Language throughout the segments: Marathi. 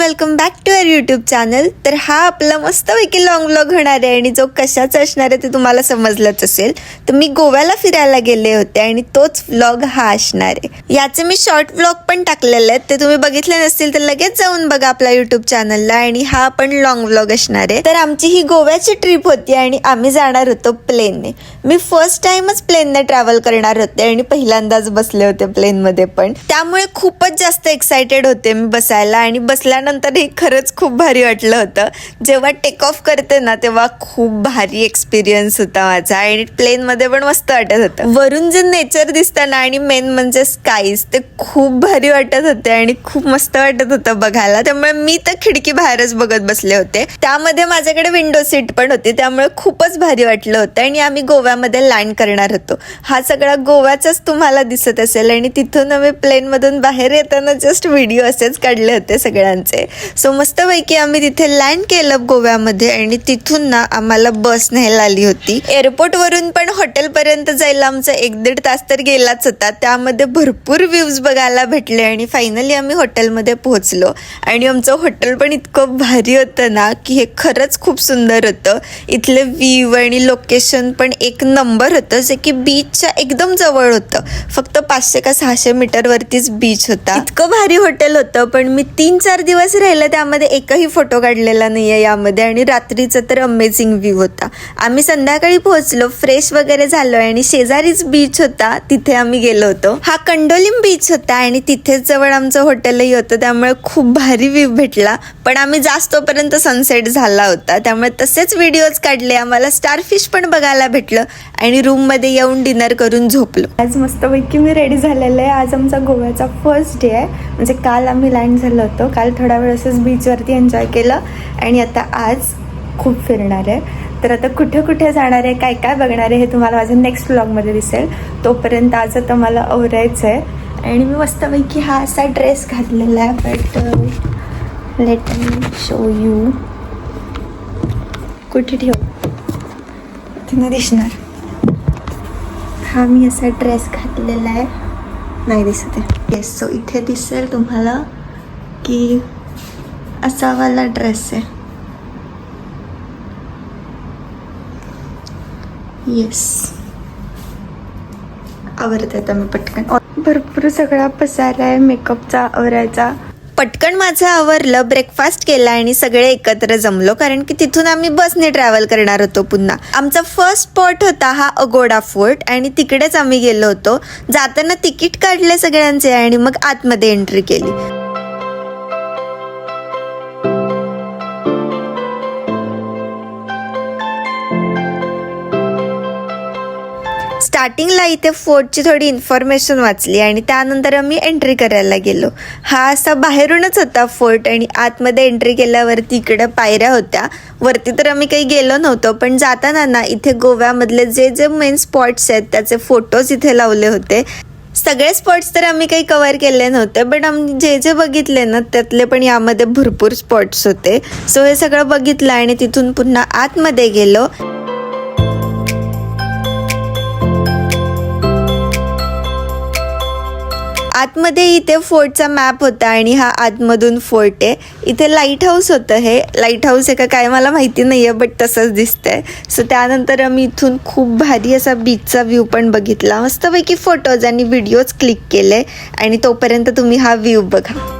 Welcome back to our YouTube channel तर हा आपला मस्तपैकी लॉंग व्लॉग होणार आहे आणि जो कशाचा असणार आहे ते तुम्हाला समजलंच असेल. तर मी गोव्याला फिरायला गेले होते आणि तोच व्लॉग हा असणार आहे. याचे मी शॉर्ट व्लॉग पण टाकलेले आहेत. ते तुम्ही बघितले नसतील तर लगेच जाऊन बघा आपल्या यूट्यूब चॅनलला आणि हा पण लॉंग व्लॉग असणार आहे. तर आमची ही गोव्याची ट्रिप होती आणि आम्ही जाणार होतो प्लेनने मी फर्स्ट टाइमच प्लेनने ट्रॅव्हल करणार होते आणि पहिल्यांदाच बसले होते प्लेनमध्ये पण. त्यामुळे खूपच जास्त एक्सायटेड होते मी बसायला आणि बसल्यानंतरही खरंच खूप भारी वाटलं होतं. जेव्हा टेक ऑफ करते ना तेव्हा खूप भारी एक्सपिरियन्स होता माझा आणि प्लेनमध्ये पण मस्त वाटत होतं. वरून जे नेचर दिसतं ना आणि मेन म्हणजे स्काईज ते खूप भारी वाटत होते आणि खूप मस्त वाटत होतं बघायला. त्यामुळे मी तर खिडकी बाहेरच बघत बसले होते. त्यामध्ये माझ्याकडे विंडो सीट पण होती त्यामुळे खूपच भारी वाटलं होतं आणि आम्ही गोव्यामध्ये लँड करणार होतो. हा सगळा गोव्याचाच तुम्हाला दिसत असेल आणि तिथून आम्ही प्लेनमधून बाहेर येताना जस्ट व्हिडिओ असेच काढले होते सगळ्यांचे. सो मस्तपैकी आम्ही तिथे लँड केलं गोव्यामध्ये आणि तिथून ना आम्हाला बस न्यायला आली होती. एअरपोर्ट वरून पण हॉटेलपर्यंत जायला आमचा एक दीड तास तर गेलाच होता. त्यामध्ये भरपूर व्ह्यूज बघायला भेटले आणि फायनली आम्ही हॉटेलमध्ये पोहोचलो. आणि आमचं हॉटेल पण इतकं भारी होतं ना की हे खरंच खूप सुंदर होतं. इथले व्ह्यू आणि लोकेशन पण एक नंबर होतं जे की बीचच्या एकदम जवळ होतं. फक्त पाचशे का सहाशे मीटरवरतीच बीच होता. इतकं भारी हॉटेल होतं पण मी तीन चार दिवस राहिलं त्यामध्ये एकही फोटो काढलेला नाहीये यामध्ये आणि रात्रीचा तर अमेझिंग व्ह्यू होता. आम्ही संध्याकाळी पोहोचलो फ्रेश वगैरे झालो आणि शेजारीच बीच होता तिथे आम्ही गेलो होतो. हा कंडोलिम बीच होता आणि तिथेच जवळ आमचं हॉटेलही होतं त्यामुळे खूप भारी व्ह्यू भेटला. पण आम्ही जास्त तोपर्यंत सनसेट झाला होता त्यामुळे तसेच व्हिडिओज काढले आम्हाला स्टारफिश पण बघायला भेटलं आणि रूममध्ये येऊन डिनर करून झोपलो. आज मस्तपैकी मी रेडी झालेलं आहे. आज आमचा गोव्याचा फर्स्ट डे आहे. म्हणजे काल आम्ही लँड झालो होतो काल थोडा वेळेसच बीचवरती एन्जॉय केलं आणि आता आज खूप फिरणार आहे. तर आता कुठे कुठे जाणार आहे काय काय बघणार आहे हे तुम्हाला माझ्या नेक्स्ट ब्लॉगमध्ये दिसेल. तोपर्यंत आज आता मला आवरायचं आहे. आणि मी मस्तपैकी हा असा ड्रेस घातलेला आहे but let me show you कुठे ठेव? तिनं दिसणार. हा मी असा ड्रेस घातलेला आहे. नाही दिसत आहे. येस सो इथे दिसेल तुम्हाला की असा वाला ड्रेस आहे. येस आवरत आता मी पटकन. भरपूर सगळा पसारा आहे मेकअपचा आवरायचा. पटकन माझं आवरलं ब्रेकफास्ट केला आणि सगळे एकत्र जमलो कारण की तिथून आम्ही बसने ट्रॅव्हल करणार होतो पुन्हा. आमचा फर्स्ट स्पॉट होता हा अगोडा फोर्ट आणि तिकडेच आम्ही गेलो होतो. जाताना तिकीट काढले सगळ्यांचे आणि मग आतमध्ये एंट्री केली. स्टार्टिंगला इथे फोर्टची थोडी इन्फॉर्मेशन वाचली आणि त्यानंतर आम्ही एंट्री करायला गेलो. हा असा बाहेरूनच होता फोर्ट आणि आतमध्ये एंट्री केल्यावरती इकडं पायऱ्या होत्या. वरती तर आम्ही काही गेलो नव्हतो पण जाताना ना इथे गोव्यामधले जे जे मेन स्पॉट्स आहेत त्याचे फोटोज इथे लावले होते. सगळे स्पॉट्स तर आम्ही काही कवर केले नव्हते बट आम्ही जे जे बघितले ना त्यातले पण यामध्ये भरपूर स्पॉट्स होते. सो हे सगळं बघितलं आणि तिथून पुन्हा आतमध्ये गेलो. आतमध्ये इथे फोर्टचा मॅप होता आणि हा आतमधून फोर्ट आहे. इथे लाइट हाऊस होतं हे. लाइट हाऊस आहे का काय मला माहिती नाही आहे बट तसंच दिसतंय. सो त्यानंतर आम्ही इथून खूप भारी असा बीचचा व्ह्यू पण बघितला. मस्तपैकी फोटोज आणि व्हिडिओज क्लिक केले आणि तोपर्यंत तुम्ही हा व्ह्यू बघा.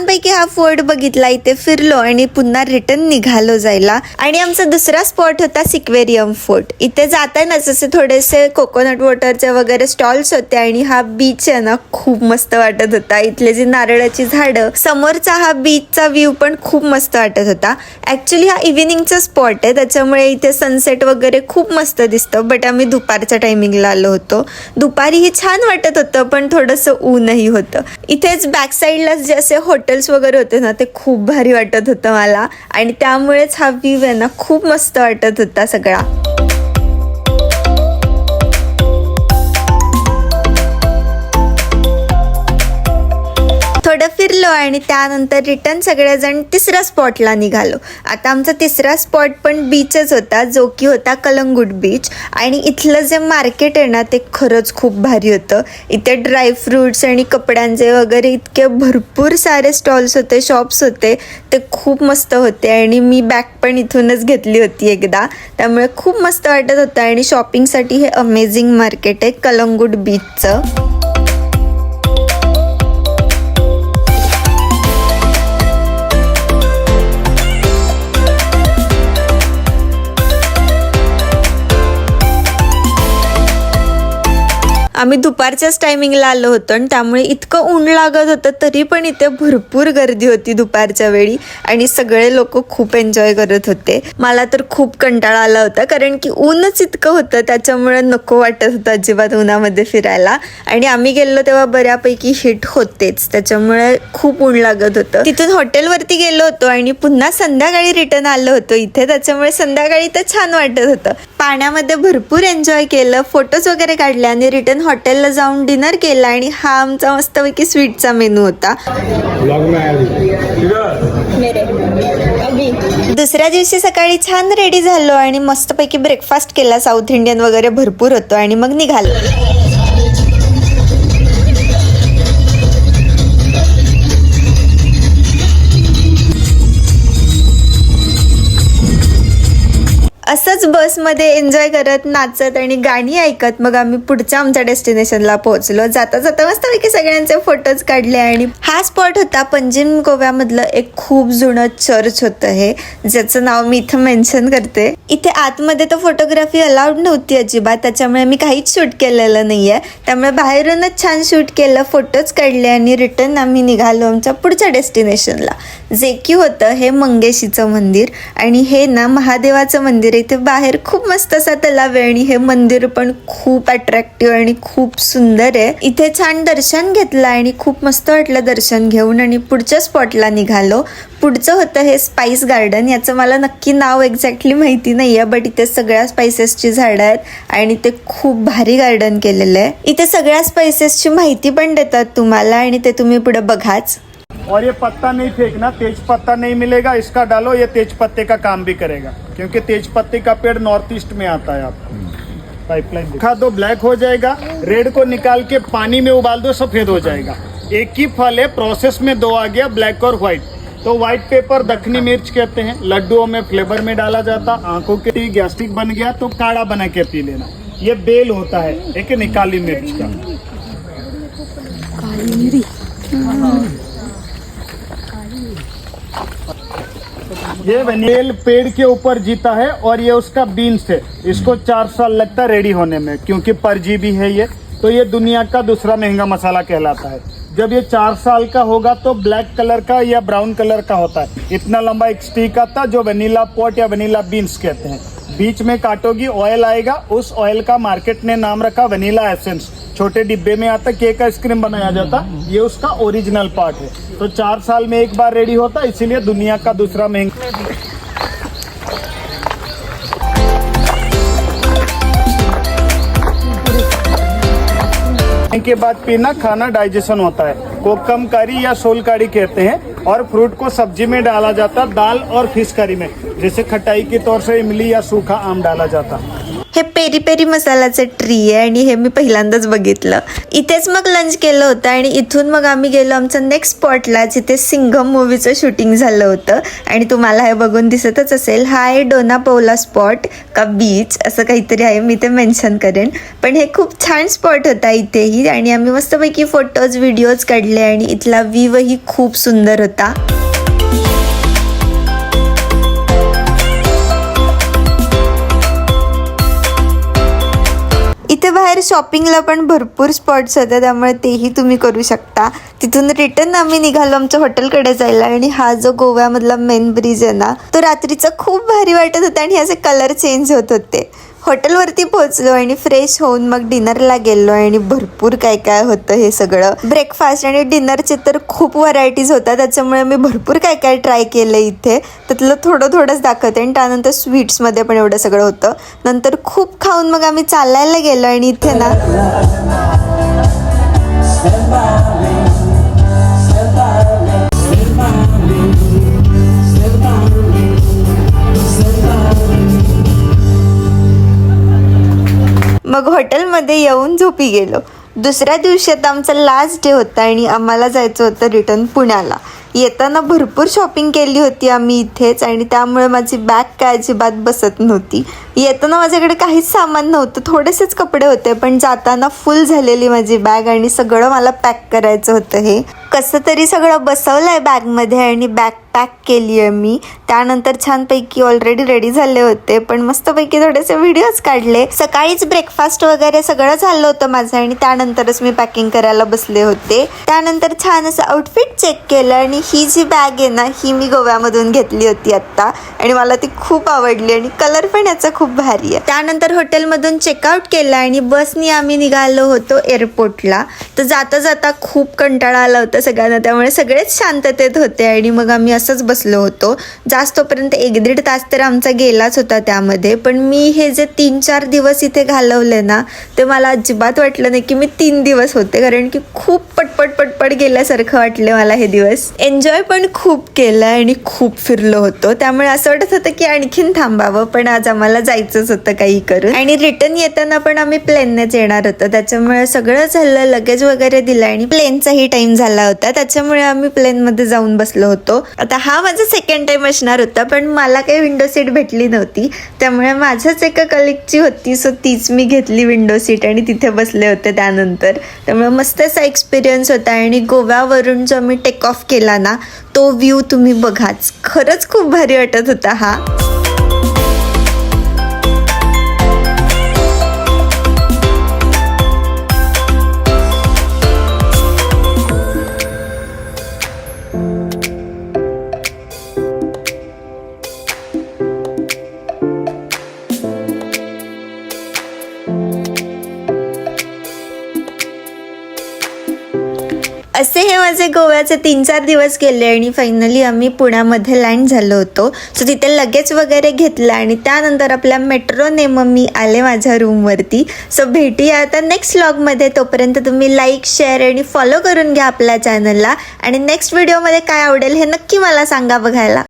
छानपैकी हा फोर्ट बघितला इथे फिरलो आणि पुन्हा रिटर्न निघालो जायला. आणि आमचा दुसरा स्पॉट होता सिक्वेरियम फोर्ट. इथे जाताना जसे थोडेसे कोकोनट वॉटरचे वगैरे स्टॉल्स होते आणि हा बीच आहे ना खूप मस्त वाटत होता. इथले जी नारळाची झाडं समोरचा हा बीचचा व्ह्यू पण खूप मस्त वाटत होता. ऍक्च्युली हा इव्हिनिंगचा स्पॉट आहे त्याच्यामुळे इथे सनसेट वगैरे खूप मस्त दिसतं बट आम्ही दुपारच्या टायमिंगला आलो होतो. दुपारीही छान वाटत होतं पण थोडंसं ऊनही होतं. इथेच बॅक साईडला जे असे बॉटल्स वगैरे होते ना ते खूप भारी वाटत होतं मला. आणि त्यामुळेच हा व्ह्यू आहे ना खूप मस्त वाटत होता सगळा. फिरलो आणि त्यानंतर रिटर्न सगळेजण तिसऱ्या स्पॉटला निघालो. आता आमचा तिसरा स्पॉट पण बीचच होता जो की होता कलंगूट बीच आणि इथलं जे मार्केट आहे ना ते खरंच खूप भारी होतं. इथे ड्रायफ्रुट्स आणि कपड्यांचे वगैरे इतके भरपूर सारे स्टॉल्स होते शॉप्स होते. ते खूप मस्त होते आणि मी बॅग पण इथूनच घेतली होती एकदा. त्यामुळे खूप मस्त वाटत होतं आणि शॉपिंगसाठी हे अमेझिंग मार्केट आहे कलंगूट बीचचं आम्ही दुपारच्याच टायमिंगला आलो होतो आणि त्यामुळे इतकं ऊन लागत होतं तरी पण इथे भरपूर गर्दी होती दुपारच्या वेळी आणि सगळे लोक खूप एन्जॉय करत होते. मला तर खूप कंटाळा आला होता कारण की ऊनच इतकं होतं त्याच्यामुळे नको वाटत होतं अजिबात उन्हामध्ये फिरायला. आणि आम्ही गेलो तेव्हा बऱ्यापैकी हिट होतेच त्याच्यामुळे खूप ऊन लागत होतं. तिथून हॉटेलवरती गेलो होतो आणि पुन्हा संध्याकाळी रिटर्न आलो होतो इथे त्याच्यामुळे संध्याकाळी तर छान वाटत होतं. पाण्यामध्ये भरपूर एन्जॉय केलं फोटोज वगैरे काढले आणि रिटर्न हॉटेलला जाऊन डिनर केला आणि हा आमचा मस्तपैकी स्वीटचा मेनू होता. दुसऱ्या दिवशी सकाळी छान रेडी झालो आणि मस्तपैकी ब्रेकफास्ट केला. साऊथ इंडियन वगैरे भरपूर होतो आणि मग निघालो. असंच बसमध्ये एन्जॉय करत नाचत आणि गाणी ऐकत. मग आम्ही पुढच्या आमच्या डेस्टिनेशनला पोहोचलो. जाता जाता मस्तपैकी सगळ्यांचे फोटोज काढले आणि हा स्पॉट होता पंजिम गोव्यामधलं एक खूप जुनं चर्च होतं हे ज्याचं नाव मी इथं मेन्शन करते. इथे आतमध्ये तर फोटोग्राफी अलाउड नव्हती अजिबात. त्याच्यामुळे मी काहीच शूट केलेलं नाहीये. त्यामुळे बाहेरूनच छान शूट केलं फोटोज काढले आणि रिटर्न आम्ही निघालो आमच्या पुढच्या डेस्टिनेशनला. जे की होतं हे मंगेशीचं मंदिर आणि हे ना महादेवाचं मंदिर आहे इथे बाहेर खूप मस्त असा तलाव आहे आणि हे मंदिर पण खूप अट्रॅक्टिव्ह आणि खूप सुंदर आहे. इथे छान दर्शन घेतलं आणि खूप मस्त वाटलं दर्शन घेऊन आणि पुढच्या स्पॉटला निघालो. पुढचं होतं हे स्पाइस गार्डन याचं मला नक्की नाव एक्झॅक्टली माहिती नाही आहे बट इथे सगळ्या स्पायसेसची झाडं आहेत आणि ते खूप भारी गार्डन केलेलं आहे. इथे सगळ्या स्पायसेसची माहिती पण देतात तुम्हाला आणि ते तुम्ही पुढे बघाच. और ये पत्ता नहीं फेंकना तेज पत्ता नहीं मिलेगा इसका डालो ये तेज पत्ते का काम भी करेगा। क्योंकि तेज पत्ते का पेड़ नॉर्थ ईस्ट में आता है आप पाइपलाइन खा दो ब्लैक हो जाएगा रेड को निकाल के पानी में उबाल दो सफ़ेद हो जाएगा। एक ही फल है प्रोसेस में दो आ गया ब्लैक और व्हाइट। तो व्हाइट पेपर दखनी मिर्च कहते हैं। लड्डुओं में फ्लेवर में डाला जाता आँखों के लिए गैस्ट्रिक बन गया तो काढ़ा बना के पी लेना। ये बेल होता है एक निकाली मिर्च का। ये वनील पेड़ के ऊपर जीता है और ये उसका बीन्स है। इसको चार साल लगता है रेडी होने में, क्योंकि परजीवी है ये। तो ये दुनिया का दूसरा महँगा मसाला कहलाता है। जब ये चार साल का होगा तो ब्लैक कलर का या ब्राउन कलर का होता है। इतना लंबा एक स्टिक आता जो वनीला पॉट या वनीला बीन्स कहते हैं। बीच में काटोगी ऑयल आएगा। उस ऑयल का मार्केट ने नाम रखा वनीला एसेंस। छोटे डिब्बे में आता, केक आइसक्रीम बनाया जाता। ये उसका ओरिजिनल पार्ट है। तो चार साल में एक बार रेडी होता, इसीलिए दुनिया का दूसरा महँगा के बाद पीना, खाना डाइजेशन होता है। कोकम करी या सोल करी कहते हैं, और फ्रूट को सब्ज़ी में डाला जाता, दाल और फ़िश करी में, जैसे खटाई के तौर से इमली या सूखा आम डाला जाता। हे पेरी पेरी मसालाचं ट्री आहे आणि हे मी पहिल्यांदाच बघितलं. इथेच मग लंच केलं होतं आणि इथून मग आम्ही गेलो आमचं नेक्स्ट स्पॉटला जिथे सिंघम मूवीचं शूटिंग झालं होतं. आणि तुम्हाला हे बघून दिसतच असेल हा आहे डोना पौला स्पॉट का बीच असं काहीतरी आहे मी ते मेन्शन करेन. पण हे खूप छान स्पॉट होता इथेही आणि आम्ही मस्तपैकी फोटोज व्हिडिओज काढले आणि इथला व्ह्यूही खूप सुंदर होता. बाहेर शॉपिंगला पण भरपूर स्पॉट्स होते त्यामुळे तेही तुम्ही करू शकता. तिथून रिटर्न आम्ही निघालो आमच्या हॉटेलकडे जायला आणि हा जो गोव्यामधला मेन ब्रिज आहे ना तो रात्रीचा खूप भारी वाटत होता आणि असे कलर चेंज होत होते. हॉटेलवरती पोहोचलो आणि फ्रेश होऊन मग डिनरला गेलो आणि भरपूर काय काय होतं हे सगळं. ब्रेकफास्ट आणि डिनरचे तर खूप व्हरायटीज होत्या त्याच्यामुळे मी भरपूर काय काय ट्राय केलं इथे. त्यातलं थोडं थोडंच दाखवते आणि त्यानंतर स्वीट्समध्ये पण एवढं सगळं होतं. नंतर खूप खाऊन मग आम्ही चालायला गेलो आणि इथे ना मग हॉटेलमध्ये येऊन झोपी गेलो. दुसऱ्या दिवशी आता आमचा लास्ट डे होता आणि आम्हाला जायचं होतं रिटर्न पुण्याला. येताना भरपूर शॉपिंग केली होती आम्ही इथेच आणि त्यामुळे माझी बॅग काय अजिबात बसत नव्हती. येताना माझ्याकडे काहीच सामान नव्हतं थोडेसेच कपडे होते पण जाताना फुल झालेली माझी बॅग आणि सगळं मला पॅक करायचं होतं हे. कसं तरी सगळं बसवलं आहे बॅगमध्ये आणि बॅग पॅक केली आहे मी. त्यानंतर छानपैकी ऑलरेडी रेडी झाले होते. पण मस्तपैकी थोडेसे व्हिडिओज काढले. सकाळीच ब्रेकफास्ट वगैरे सगळं झालं होतं माझं आणि त्यानंतरच मी पॅकिंग करायला बसले होते. त्यानंतर छान असं आउटफिट चेक केलं आणि ही जी बॅग आहे ना ही मी गोव्यामधून घेतली होती आत्ता. आणि मला ती खूप आवडली आणि कलर पण याचा खूप भारी आहे. त्यानंतर हॉटेलमधून चेकआउट केलं आणि बसनी आम्ही निघालो होतो एअरपोर्टला तर जाता जाता खूप कंटाळा आला होता सगळ्यांना. त्यामुळे सगळेच शांततेत होते आणि मग आम्ही असंच बसलो होतो. जास्तपर्यंत एक दीड तास तर आमचा गेलाच होता त्यामध्ये. पण मी हे जे तीन चार दिवस इथे घालवले ना ते मला अजिबात वाटलं नाही की मी तीन दिवस होते. कारण की खूप पटपट पटपट गेल्यासारखं वाटलं मला हे दिवस. एन्जॉय पण खूप केलं आणि खूप फिरलो होतो. त्यामुळे असं वाटत होतं की आणखीन थांबावं पण आज आम्हाला जायचंच होतं काही करून. आणि रिटर्न येताना पण आम्ही प्लेननेच येणार होतो. त्याच्यामुळे सगळं झालं लगेज वगैरे दिलं आणि प्लेनचाही टाइम झाला होता. त्याच्यामुळे आम्ही प्लेनमध्ये जाऊन बसलो होतो. आता हा माझा सेकंड टाईम असणार होता पण मला काही विंडो सीट भेटली नव्हती. त्यामुळे माझ्याच एका कलिकची होती सो तीच मी घेतली विंडो सीट आणि तिथे बसले होते त्यानंतर. त्यामुळे मस्त असा एक्सपिरियन्स होता आणि गोव्यावरून जो मी टेक ऑफ केला ना तो व्ह्यू तुम्ही बघाच. खरंच खूप भारी वाटत होता हा. असे हे माझे गोव्याचे तीन चार दिवस गेले आणि फायनली आम्ही पुण्यामध्ये लँड झालो होतो. सो तिथे लगेच वगैरे घेतलं आणि त्यानंतर आपल्या मेट्रोने मग मी आले माझ्या रूमवरती सो भेटूया आता नेक्स्ट व्लॉगमध्ये तोपर्यंत तुम्ही लाईक शेअर आणि फॉलो करून घ्या आपल्या चॅनलला आणि नेक्स्ट व्हिडिओमध्ये काय आवडेल हे नक्की मला सांगा बघायला.